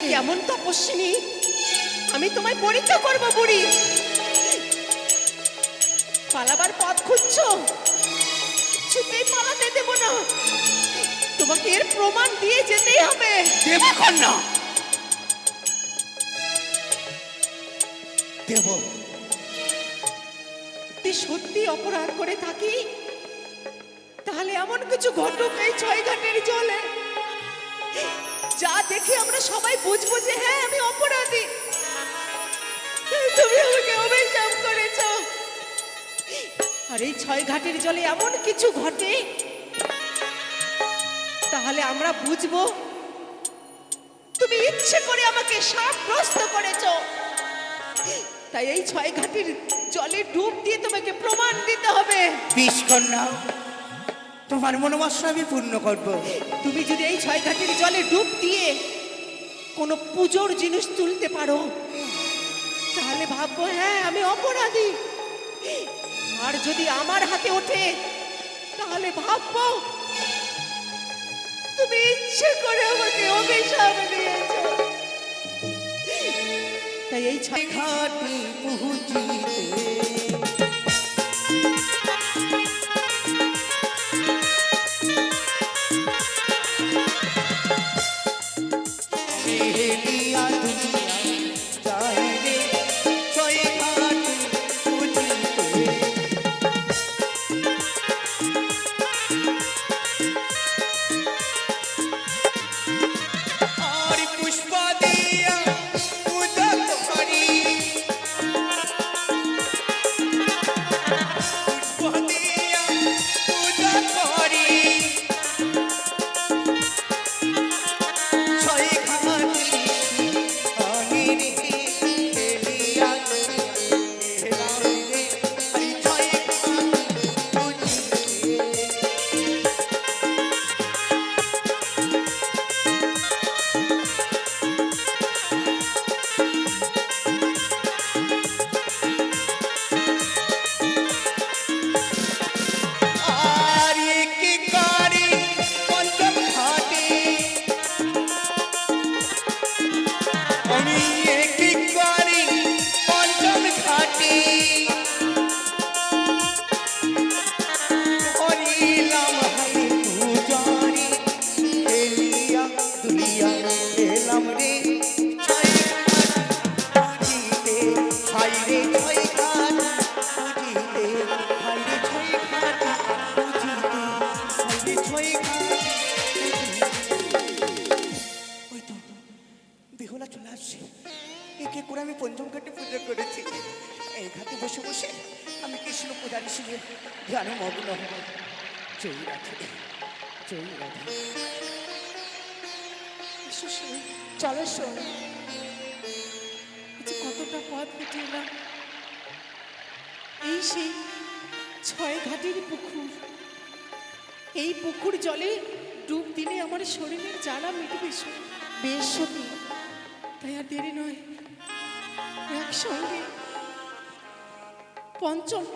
কেমন তপস্বিনী? আমি তোমায় পরীক্ষা করব বুড়ি। পালাবার পথ খুঁজছো? কিছুতেই পালাতে দেব না। তোমাকে এর প্রমাণ দিয়ে যেতেই হবে। দেব কন্যা। দেব। যদি সত্যি অপরাধ করে থাকি তাহলে এমন কিছু ঘটুক এই ছয় ঘাটের জলে। যা দেখে আমরা সবাই বুঝব যে হ্যাঁ আমি অপরাধী। তুমি আমাকে অভিশাপ করেছ। আর এই ছয় ঘাটের জলে এমন কিছু ঘটে, তাহলে আমরা বুঝব তুমি ইচ্ছে করে আমাকে সাপগ্রস্ত করেছ। তাই এই ছয় ঘাটির জলে ডুব দিয়ে তোমাকে প্রমাণ দিতে হবে। বিষ কন্যা তোমার মনোবাসনা আমি পূর্ণ করব। তুমি যদি এই ছয় ঘাটির জলে ডুব দিয়ে কোনো পুজোর জিনিস তুলতে পারো, তাহলে ভাববো হ্যাঁ আমি অপরাধী। আর যদি আমার হাতে ওঠে, তাহলে ভাববো, তুমি ইচ্ছে করে আমাকে অভিশাপ দিয়েছ। তাই এই ছয় ঘাটি পৌঁছিতে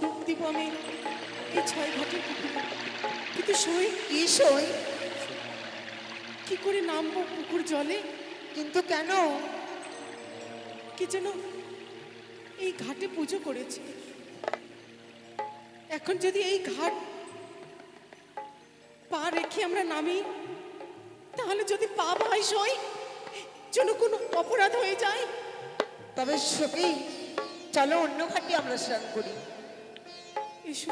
ডুব দিব আমি এই ছয় ঘাটের পুকুরে। কিন্তু সই কি সই? কি করে নামবো পুকুর জলে? কিন্তু কেন? কি যেন এই ঘাটে পুজো করেছে। এখন যদি এই ঘাট পা রেখে আমরা নামি তাহলে যদি পা ভাই সই যেন কোনো অপরাধ হয়ে যায়। তবে সখী চলো অন্য ঘাটে আমরা স্নান করি। এসো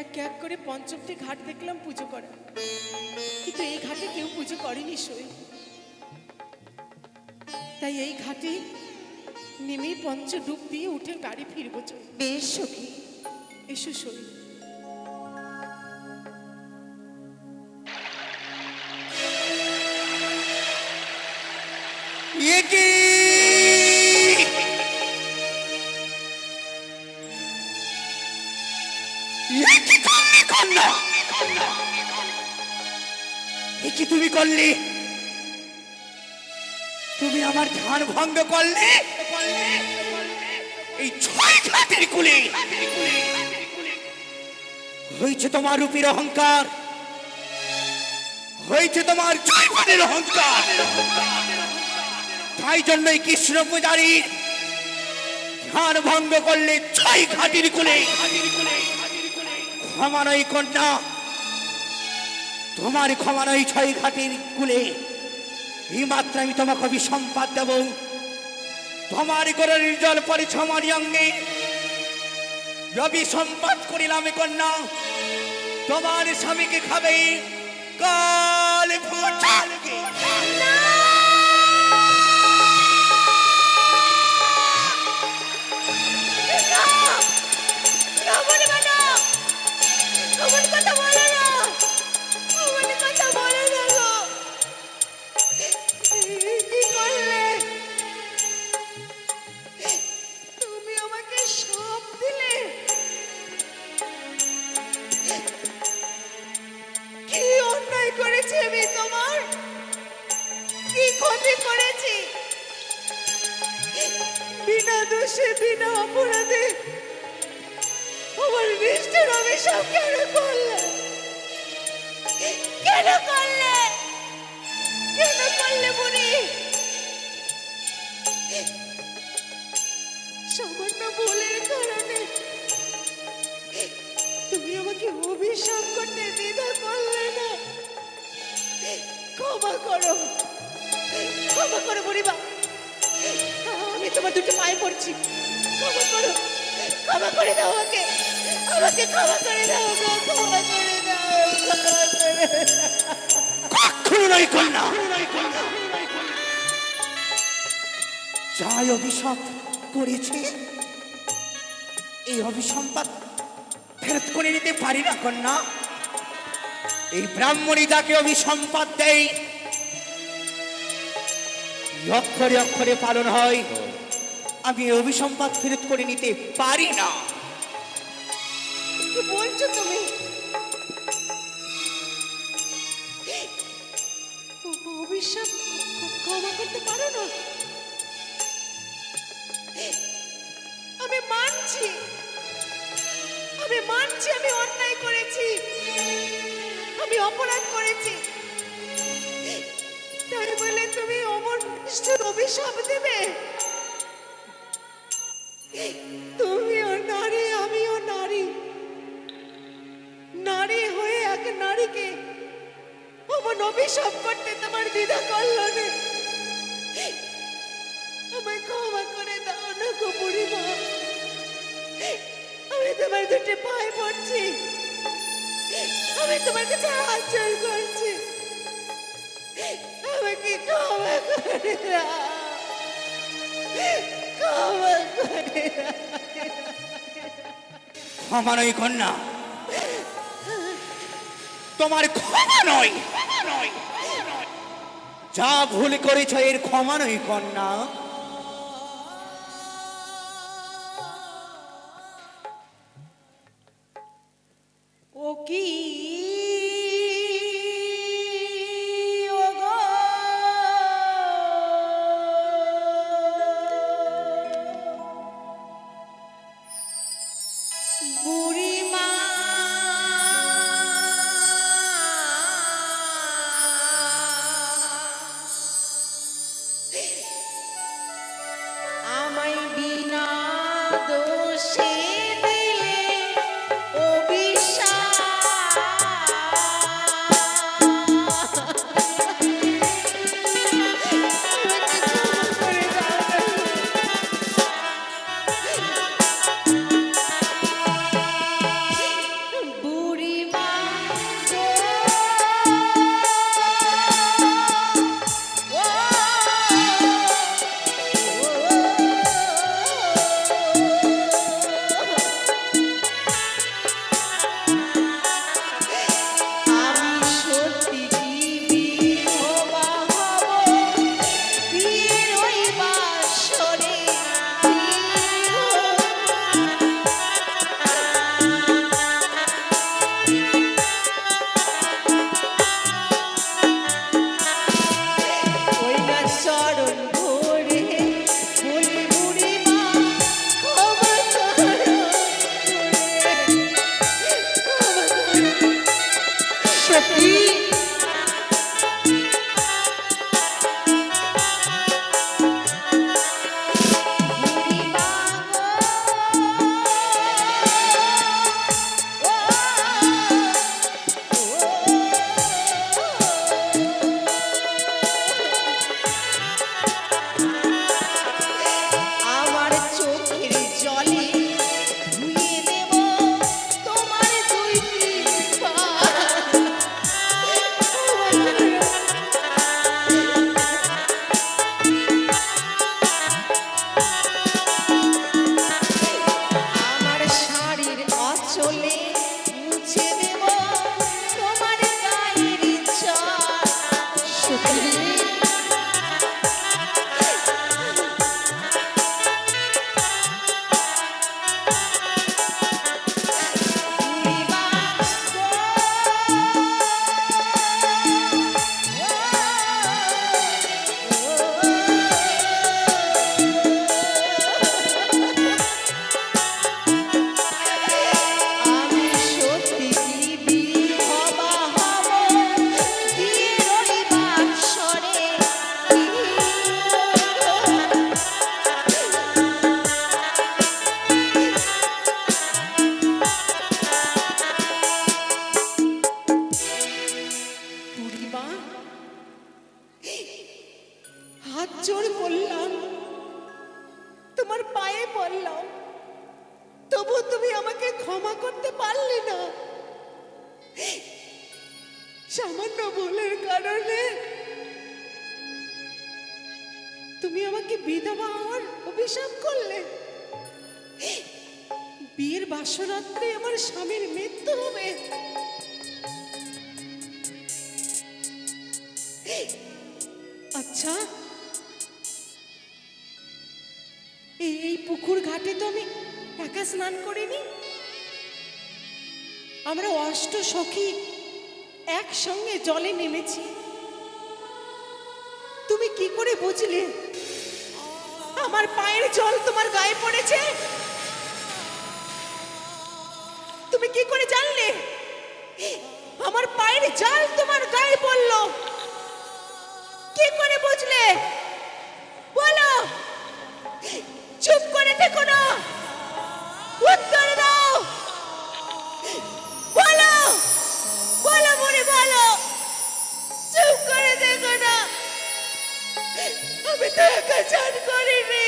এক এক করে পঞ্চমটি ঘাট দেখলাম পুজো করা। কিন্তু এই ঘাটে কেউ পুজো করেনি সই তাই এই ঘাটে নেমে পঞ্চ ডুব দিয়ে উঠে বাড়ি ফিরবো চল। বেশ সখী। এসো সই তুমি করলি? তুমি আমার ধ্যান ভঙ্গ করলে? এই ছয় ঘাটের কুলে। হয়েছে তোমার রূপীর অহংকার। হয়েছে তোমার জয়পানের অহংকার। তাই জন্যই কৃষ্ণ পূজারী ধ্যান ভঙ্গ করলে ছয় ঘাটির কুলে। ক্ষমা নয় কন্যা তোমার ক্ষমা নয় ছয় ঘাটের কুলে এই মাত্র আমি তোমাকে অভিসম্পাদ দেব। তোমার করে নির্জল পরে ছমারি অঙ্গে রবি সম্পাদ করিলাম কন্যা। তোমার স্বামীকে খাবে কাল ভোটালকে বিনা অপরাধে আমার নিষ্ঠুর অভিশাপ কেন করলে? কেন করলে? কেন করলে বুড়ি? সামান্য ভুলের কারণে তুমি আমাকে অভিশাপ করতে দ্বিধা করলে না? ক্ষমা করো। ক্ষমা করো বুড়িমা। আমি তোমার দুটো পায়ে পড়ছি। ক্ষমা করো, ক্ষমা করে দাও আমাকে। আমাকে ক্ষমা করে দাও ক্ষমা করে। কখনো নয় কন্যা। যাই অভিশাপ করেছে, এই অভিসম্পাদ ফেরত করে নিতে পারি না কন্যা। এই ব্রাহ্মণী যাকে অভিসম্পাদ দেয় অক্ষরে অক্ষরে পালন হয়, আমি অভিসম্পাদ ফেরত করে নিতে পারি না। বলছো তুমি? আমি মানছি। আমি মানছি, আমি অন্যায় করেছি। আমি অপরাধ করেছি। বলে তুমি অমর নিষ্ঠুর অভিশাপ দেবে? তুমিও নারী আমিও নারী। নারী হয়ে এক নারীকে অমন অভিশাপ করতে তোমার দ্বিধা করল আমায় ক্ষমা করে দাও না গো বুড়িমা। আমি তোমার দুটো পায়ে পড়ছি। আমি তোমার কাছে হাত জোর করছি। আমাকে ক্ষমা করে ক্ষমা করে ক্ষমা নয় কন্যা। তোমার ক্ষমা নয়। যা ভুল করেছ এর ক্ষমা নয় কন্যা। তবু তুমি আমাকে ক্ষমা করতে পারলে না। সামান্য ভুলের কারণে তুমি আমাকে বিধবা হওয়ার অভিশাপ করলে। বিয়ের বাসরাত্রে আমার স্বামীর মৃত্যু হবে। আচ্ছা এই পুকুর ঘাটে তো আমি একা স্নান করিনি? আমরা অষ্ট সখী একসঙ্গে জলে নেমেছি। তুমি কি করে বুঝলে? আমার পায়ের জল তোমার গায়ে পড়েছে? তুমি কি করে জানলে? আমার পায়ের জল তোমার গায়ে পড়ল। কি করে বুঝলে? বলো। চুপ করে থেকো না। চান করিনি।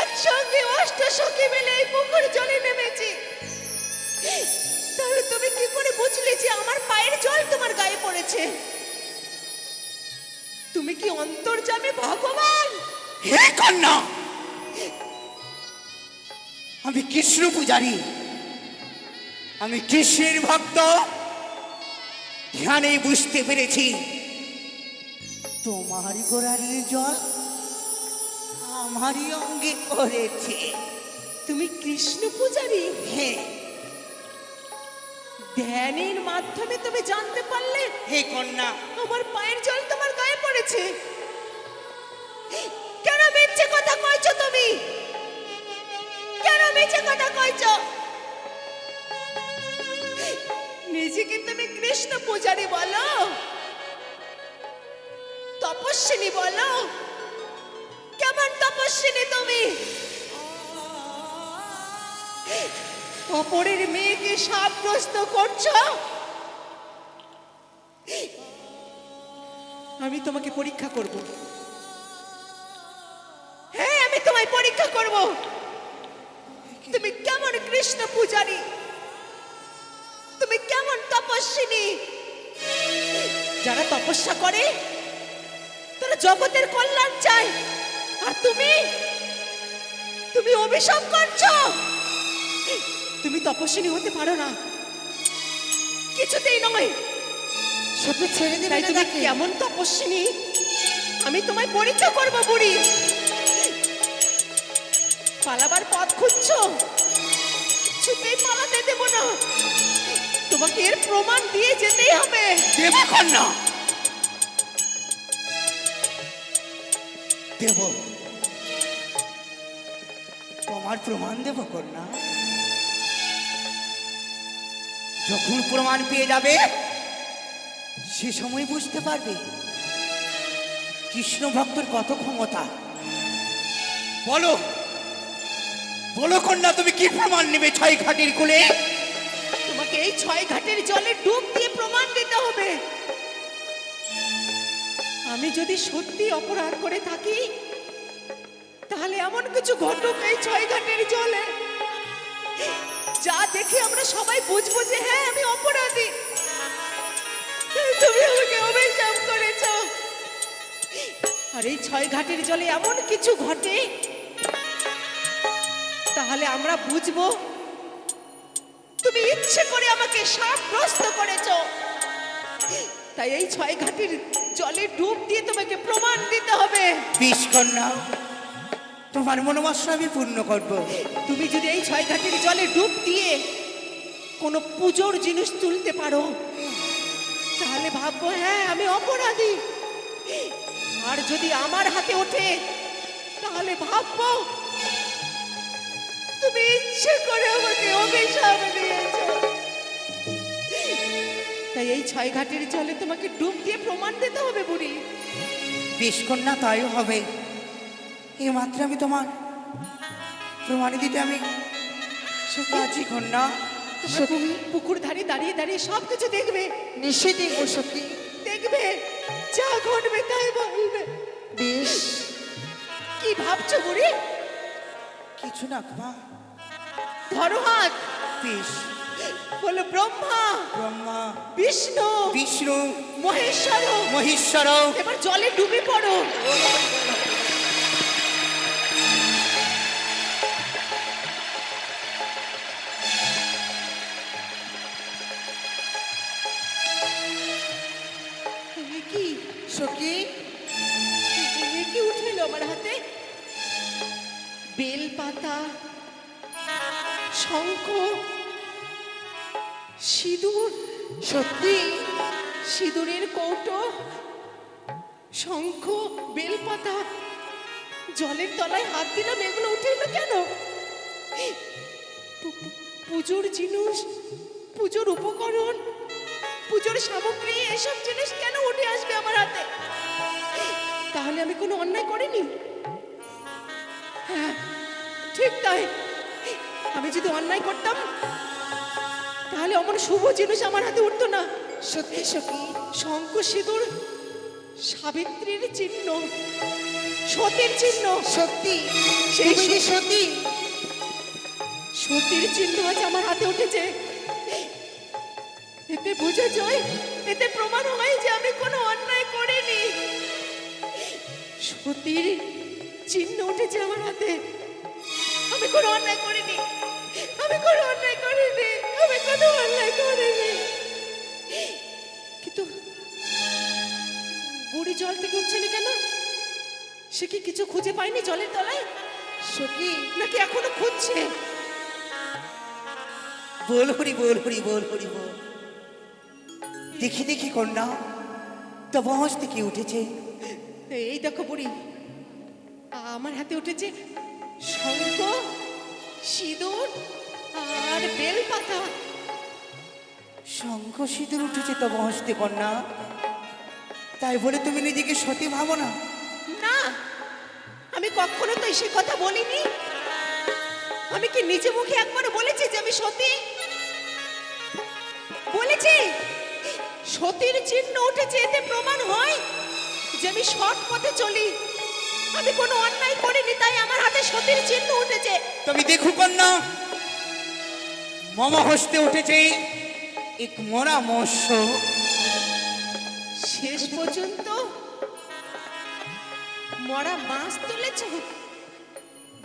একসঙ্গে অষ্ট সখী মিলে এই পুকুর জলে নেমেছি। তাহলে তুমি কি করে বুঝলে যে আমার পায়ের জল তোমার গায়ে পড়েছে? তুমি কি অন্তর্জামী ভগবান? হে কন্যা! আমি কৃষ্ণ পূজারী। আমি কৃষ্ণের ভক্ত। ধ্যানে বুঝতে পেরেছি তোমার গোড়ালির জল আমারই অঙ্গে করেছে তুমি কৃষ্ণ পূজারী হ্যাঁ। ধ্যানের মাধ্যমে তুমি জানতে পারলে, হে কন্যা, আমার পায়ের জল তোমার গায়ে পড়েছে। কেন মিথ্যে কথা কইছো তুমি? কেন মিথ্যে কথা কইছো? নিজেকে তুমি কৃষ্ণ পূজারী বলো। তপস্বিনী বলো। কেমন তপস্বিনী তুমি? অপরের মেয়েকে সাব্যস্ত করছ? আমি তোমাকে পরীক্ষা করব। হ্যাঁ আমি তোমায় পরীক্ষা করব। তুমি কেমন কৃষ্ণ পূজারী? তুমি কেমন তপস্বিনী? যারা তপস্যা করে তারা জগতের কল্যাণ চায় আর তুমি? তুমি অভিশাপ করছ? তুমি তপস্বিনী হতে পারো না। কিছুতেই নয়। সখী ছেড়ে দেবে তাই তুমি কেমন তপস্বিনী? আমি তোমায় পরীক্ষা করব বুড়ি। পালাবার পথ খুঁজছো? কিছুতেই পালাতে দেব না। তোমাকে এর প্রমাণ দিয়ে যেতেই হবে। দেব দেব। তোমার প্রমাণ দেব, কন্যা। যখন প্রমাণ পেয়ে যাবে, সে সময় বুঝতে পারবে কৃষ্ণ ভক্তর কত ক্ষমতা। বলো বলো কন্যা, তুমি কি প্রমাণ নেবে ছয় ঘাটির কোলে? তোমাকে এই ছয় ঘাটের জলে আমি যদি সত্যি অপরাধ করে থাকি, তাহলে এমন কিছু ঘটক এই ছয় ঘাটের জলে। যা দেখে আমরা সবাই বুঝব যে হ্যাঁ আমি অপরাধী। তুমি আমাকে অভিশাপ করেছ। আর এই ছয় ঘাটের জলে এমন কিছু ঘটে, তাহলে আমরা বুঝব, তুমি ইচ্ছে করে আমাকে সাপগ্রস্ত করেছ। তাই এই ছয় ঘাটির জলে ডুব দিয়ে তোমাকে প্রমাণ দিতে হবে। বিষকন্যা তোমার মনোবাসনা আমি পূর্ণ করব। তুমি যদি এই ছয় ঘাটির জলে ডুব দিয়ে কোনো পুজোর জিনিস তুলতে পারো তাহলে ভাববো হ্যাঁ আমি অপরাধী। আর যদি আমার হাতে ওঠে তাহলে ভাববো তুমি ইচ্ছে করে আমাকে অভিশাপ দিয়েছ। তাই এই ছয় ঘাটের জলে তোমাকে ডুব দিয়ে প্রমাণ দিতে হবে বুড়ি। বিষ কন্যা তাইও হবে। এই মাত্র আমি তোমার প্রমাণ দিতে আমি রাজি কন্যা। পুকুর ধারে দাঁড়িয়ে দাঁড়িয়ে সব কিছু দেখবে। নিশ্চয়ই দেখব সখী দেখবে। যা ঘটবে তাই বলবে। বেশ। কি ভাবছ বুড়ি? কিছু না মা ধরো হাত। বিষ বলো ব্রহ্মা ব্রহ্মা বিষ্ণু বিষ্ণু মহেশ্বর মহেশ্বর। এবার জলে ডুবে পড়ো। কি সখী? কি উঠে আমার হাতে? বেল পাতা শঙ্খ সিঁদুর? সত্যি? সিঁদুরের কৌটো? শঙ্খ? বেলপাতা? জলের তলায় হাত দিলাম, এগুলো উঠে এলো কেন? পুজোর জিনিস, পুজোর উপকরণ, পুজোর সামগ্রী, এসব জিনিস কেন উঠে আসবে আমার হাতে? তাহলে আমি কোনো অন্যায় করিনি? হ্যাঁ ঠিক তাই। আমি যদি অন্যায় করতাম তাহলে অমন শুভ জিনিস আমার হাতে উঠতো না। সত্যি সখী শঙ্খ সিঁদুর সাবিত্রীর চিহ্ন সতীর চিহ্ন। সত্যি সেই সত্যি সতীর চিহ্ন আজ আমার হাতে উঠেছে। এতে বুঝে যায় এতে প্রমাণ হয় যে আমি কোনো অন্যায় করিনি। সতীর চিহ্ন উঠেছে আমার হাতে। আমি কোনো অন্যায় করিনি। আমি কোনো অন্যায় করিনি। আমি কোনো অন্যায় করিনি কিন্তু বুড়ি জল থেকে উঠছে না কেন? সে কি কিছু খুঁজে পায়নি জলের তলায়? সখী নাকি এখনও খুঁজছে? বল হরি বল হরি বল হরি বল। দেখি দেখি কন্যা তো বহস থেকে উঠেছে। এই দেখো বুড়ি আমার হাতে উঠেছে শঙ্খ সিঁদুর আর বেলপাতা। শঙ্খ সিঁদুর উঠেছে তো বহস্তে কন্যা। তাই বলে তুমি নিজেকে সতী ভাবো না। না আমি কখনো তো সে কথা বলিনি। আমি কি নিজে মুখে একবার বলেছি যে আমি সতী? বলেছি? সতীর চিহ্ন উঠেছে এতে প্রমাণ হয় যে আমি সৎ পথে চলি। আমি কোনো অন্যায় করিনি তাই আমার হাতে সতীর চিহ্ন উঠেছে। তুমি দেখো কন্যা মম হস্তে উঠেছে এক মরা মৎস্য। শেষ পর্যন্ত মরা মাছ তুলেছ।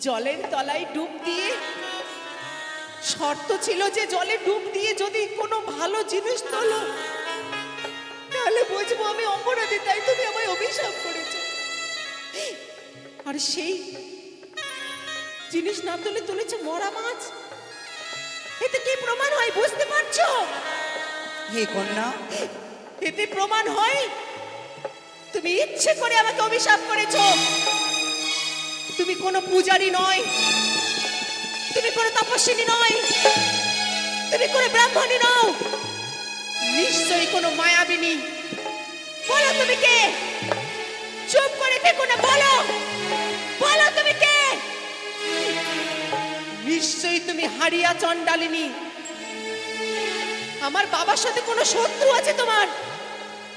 জলের তলায় ডুব দিয়ে, শর্ত ছিল যে জলে ডুব দিয়ে যদি কোনো ভালো জিনিস তোলো, তাহলে বুঝব আমি অপরাধী, তাই তুমি আমায় অভিশাপ করেছ। আর সেই জিনিস না তুলে তুলেছে মরা মাছ? এতে কি প্রমাণ হয় বুঝতে পারছ? হে কন্যা, এতে প্রমাণ হয়? তুমি ইচ্ছে করে আমাকে অভিশাপ করেছ। তুমি কোনো পূজারী নয়। তুমি কোনো তপস্বিনী নয়। তুমি কোনো ব্রাহ্মণী নও। নিশ্চয়ই কোনো মায়াবিনী। বলো তুমি কে? চুপ করে থেকো না, বলো। নিশ্চয়ই তুমি হারিয়া চন্ডালিনী আমার বাবার সাথে কোনো শত্রু আছে তোমার?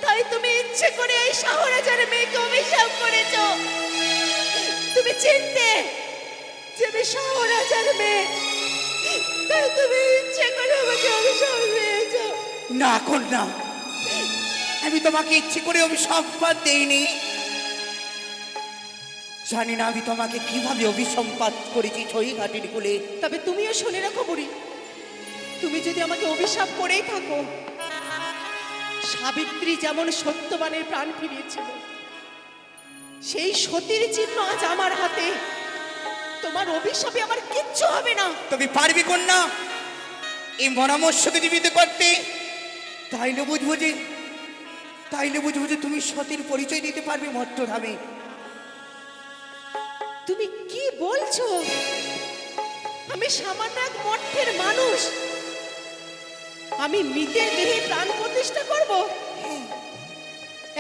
তাই তুমি ইচ্ছে করে এই শাহরাজার মেয়েকে অভিশাপ করেছ। তুমি চিনতে যে আমি শাহরাজার মেয়ে। তাই তুমি ইচ্ছে করে আমাকে অভিশাপ দিয়েছ। না কন্যা, আমি তোমাকে ইচ্ছে করে অভিসম্পাদ দেইনি। জানি না আমি তোমাকে কীভাবে অভিসম্পাদ করেছি ছই ঘাটির কুলে। তবে তুমিও শুনে রাখো বুড়ি। তুমি যদি আমাকে অভিশাপ করেই থাকো সাবিত্রী যেমন সত্যবানের প্রাণ ফিরিয়েছিল সেই সতীর চিহ্ন আজ আমার হাতে। তোমার অভিশাপে আমার কিচ্ছু হবে না। তুমি পারবি কন্যা এই মরামর্শকে জীবিত করতে। তাইলে বুঝব যে তাইলে বুঝব যে তুমি সতীর পরিচয় দিতে পারবে মর্তধামে তুমি কি বলছো? আমি সামান্য এক মঠের মানুষ। আমি মৃতের দেহে প্রাণ প্রতিষ্ঠা করব?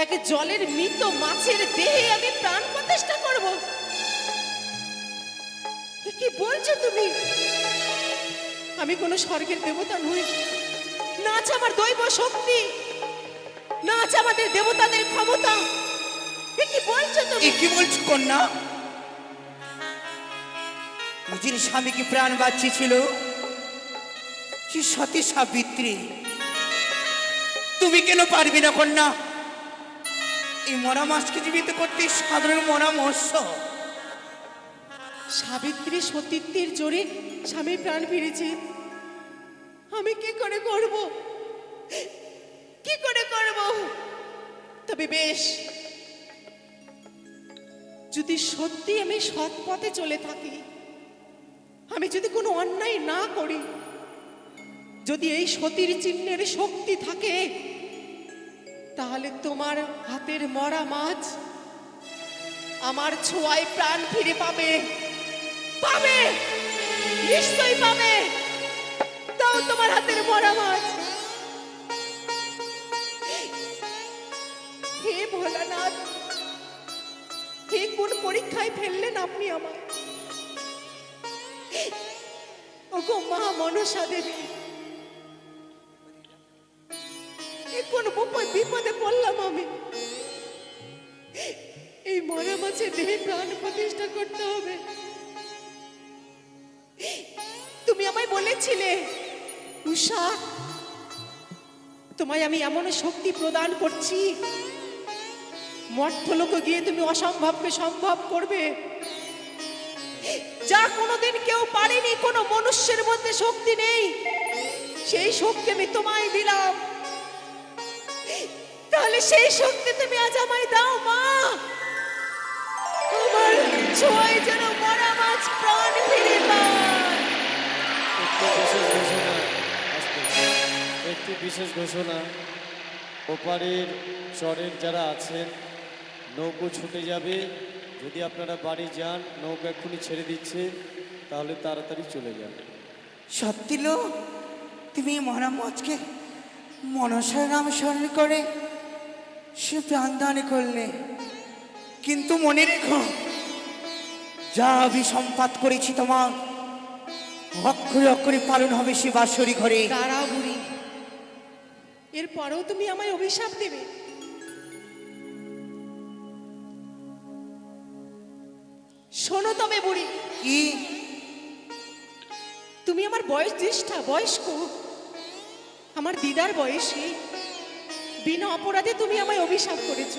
এক জলের মৃত মাছের দেহে আমি প্রাণ প্রতিষ্ঠা করব? কি বলছো তুমি? আমি কোনো স্বর্গের দেবতা নই। না আছে আমার দৈব শক্তি। না আছে আমাদের দেবতাদের ক্ষমতা। কি বলছো তুমি? কি বলছো কন্যা? নিজের স্বামীকে প্রাণ বাঁচিয়েছিল। সে সতী সাবিত্রী, তুমি কেন পারবি না কন্যা? এই মরা মাছকে জীবিত করতে সাধারণ মরা মরামর্শ সাবিত্রী সতীত্বের জোরে স্বামী প্রাণ ফিরেছে। আমি কি করে করব? কি করে করব? তবে বেশ, যদি সত্যি আমি সৎ পথে চলে থাকি আমি যদি কোনো অন্যায় না করি, যদি এই সতীর চিহ্নের শক্তি থাকে, তাহলে তোমার হাতের মরা মাছ আমার ছোঁয়ায় প্রাণ ফিরে পাবে। পাবে! নিশ্চয়ই পাবে! তাও তোমার হাতের মরা মাছ। হে ভোলানাথ, হে কোন পরীক্ষায় ফেললেন আপনি আমায়? ওগো মা মনসা দেবী কোন বিপদে পড়লাম আমি। এই মরা মাছের দেহে প্রাণ প্রতিষ্ঠা করতে হবে। তুমি আমায় বলেছিলে, উষা, তোমায় আমি এমন শক্তি প্রদান করছি। মর্থলোকে গিয়ে তুমি অসম্ভবকে সম্ভব করবে। যা কোনোদিন কেউ পারেনি, কোনো মনুষ্যের মধ্যে শক্তি নেই। সেই শক্তি আমি তোমায় দিলাম। তাহলে সেই শক্তি তুমি আজ আমায় দাও, মা। তোমার ছোঁয়ায় যেন মরা মাছ প্রাণ ফিরে। একটি বিশেষ ঘোষণা। ওপারের চরের যারা আছেন, নৌকো ছুটে যাবে যদি আপনারা বাড়ি যান নৌকা এক্ষুনি ছেড়ে দিচ্ছে তাহলে তাড়াতাড়ি চলে যান। সত্যি লো তুমি মাছকে মনসার নাম স্মরণ করে সে প্রাণদান করলে। কিন্তু মনে রেখো যা আমি সম্পাদ করেছি তোমার অক্ষরে অক্ষরে পালন হবে সে বাসরি ঘরে। বুড়ি। এরপরেও তুমি আমায় অভিশাপ দেবে। শোনো তবে বুড়ি। কি? তুমি আমার বয়স জ্যেষ্ঠা বয়স্ক। আমার দিদার বয়সী। বিনা অপরাধে তুমি আমায় অভিশাপ করেছ।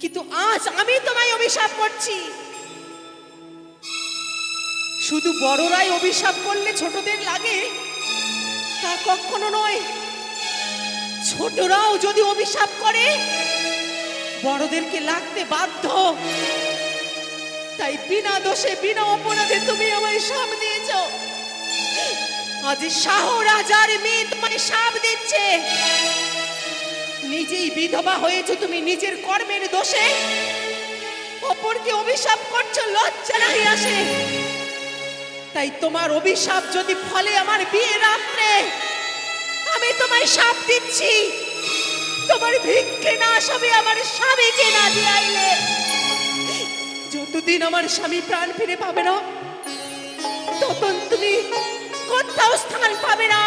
কিন্তু আজ আমি তোমায় অভিশাপ করছি। শুধু বড়রাই অভিশাপ করলে ছোটদের লাগে তা কখনো নয়। ছোটরাও যদি অভিশাপ করে বড়দেরকে লাগতে বাধ্য। তাই বিনা দোষে, বিনা অপরাধে তুমি আমায় সাপ দিয়েছ। আজ শাহ রাজার মেয়ে তোমায় সাপ দিচ্ছে। নিজেই বিধবা হয়েছে তুমি নিজের কর্মের দোষে। অপরকে অভিশাপ করছ, লজ্জা নাহি আসে। তাই তোমার অভিশাপ যদি ফলে আমার বিয়ে রাত্রে, আমি তোমায় সাপ দিচ্ছি। তোমার ভিক্ষে না সবে আমার স্বামীকে না দিয়ে দিয়াইলে। যতদিন আমার স্বামী প্রাণ ফিরে পাবে না তখন তুমি কোথাও স্থান পাবে না,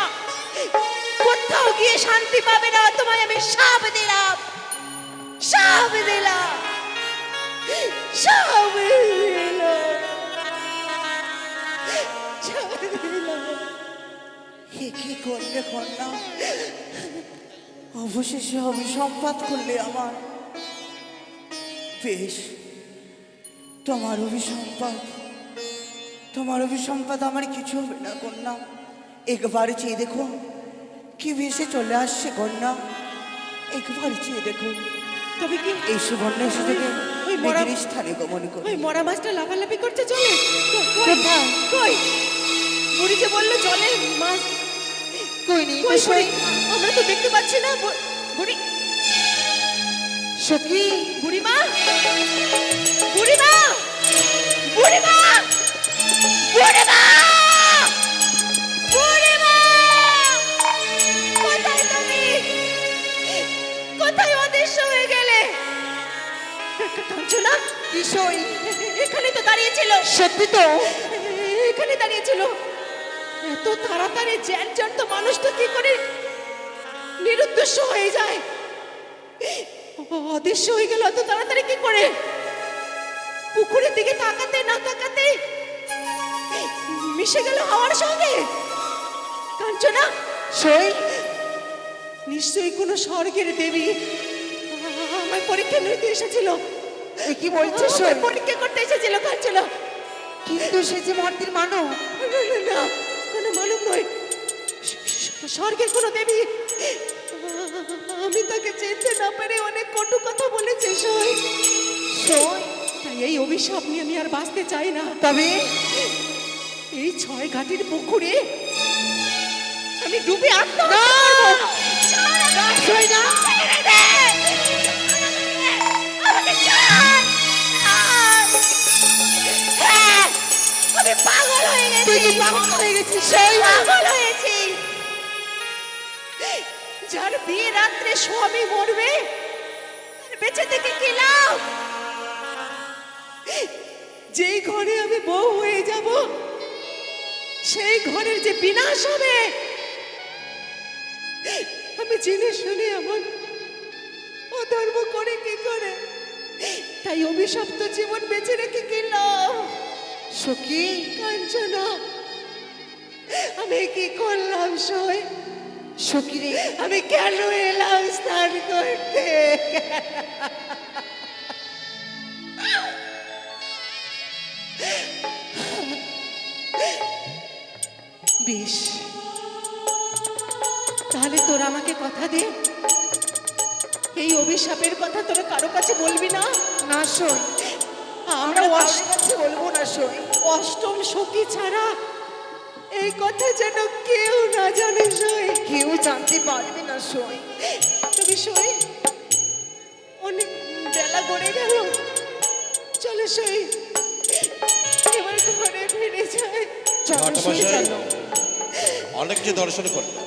কোথাও গিয়ে শান্তি পাবে না, তোমায় আমি সাপ দিলাম সাপ দিলাম সাপ দিলাম। কি করলে কন্যা? অবশেষে অভিসম্পাত করলে আমার। বেশ তোমার অভিসম্পাদ তোমার অভিসম্পাদ আমার কিছু হবে না কন্যা। একবার চেয়ে দেখো কি ভেসে চলে আসছে কন্যা। একবার চেয়ে দেখো তবে কি? এই সুবর্ণ সুযোগে ওই মরা- স্থানে গমন করো ওই মরা মাছটা লাফালাফি করছে চলে কই- কোথায়? কই? বুড়ি যে বলল জলে মাছ। কই নেই কই কই আমরা তো দেখতে পাচ্ছি না বুড়ি। সখী বুড়িমা? বুড়িমা? বুড়িমা? বুড়িমা? বুড়িমা! কোথায় তুমি? কোথায় অদৃশ্য হয়ে গেলে? কাঞ্চনা কিশোই এখানে তো দাঁড়িয়েছিল সত্যি তো? এখানে দাঁড়িয়েছিল এত তাড়াতাড়ি জ্যান জ্যান তো মানুষটা কি করে নিরুদ্দেশ্য হয়ে যায়? অদৃশ্য হয়ে গেল এত তাড়াতাড়ি কি করে? পুকুরের দিকে তাকাতে না তাকাতে মিশে গেল হাওয়ার সঙ্গে। কাঞ্চনা? সই? নিশ্চয়ই কোনো স্বর্গের দেবী আমার পরীক্ষা নিতে এসেছিল। কি বলছে আমার পরীক্ষা করতে এসেছিল কাঞ্চনা। কিন্তু সে যে মর্তির মানব স্বর্গের কোনো দেবী? আমি তাকে চিনতে না পেরে অনেক কটু কথা বলেছে সই। সই? তাই এই অভিশাপ নিয়ে আমি আর বাঁচতে চাই না। তবে এই ছয় ঘাটির পুকুরে আমি ডুবে আত্মহত্যা। হ্যাঁ, পাগল হয়ে গেছি। তুই পাগল হয়ে গেছিস। সই পাগল হয়েছি। বিয়ে রাত্রে স্বামী মরবে। বেঁচে থেকে কি লাভ? যেই ঘরে আমি বউ হয়ে যাব, সেই ঘরের যে বিনাশ হবে, আমি জেনে শুনে এমন অধর্ম করে কি করে? তাই অভিশপ্ত জীবন বেঁচে রেখে কি লাভ? সখী, কাঞ্চনা, আমি কি করলাম, সই? সখী আমি কেন এলাম স্নান করতে? বেশ। তাহলে তোরা আমাকে কথা দে। এই অভিশাপের কথা তোরা কারও কাছে বলবি না? না সই আমরা কাছে বলব না সই অষ্টম সখী ছাড়া এই কথা যেন কেউ না জানে সই। কেউ জানতে পারবে না সই। তবে সই অনেক বেলা গড়ে গেল। চলো সই। এবার ঘরে ফিরে যাই। চলো অনেক যে দর্শন করলাম।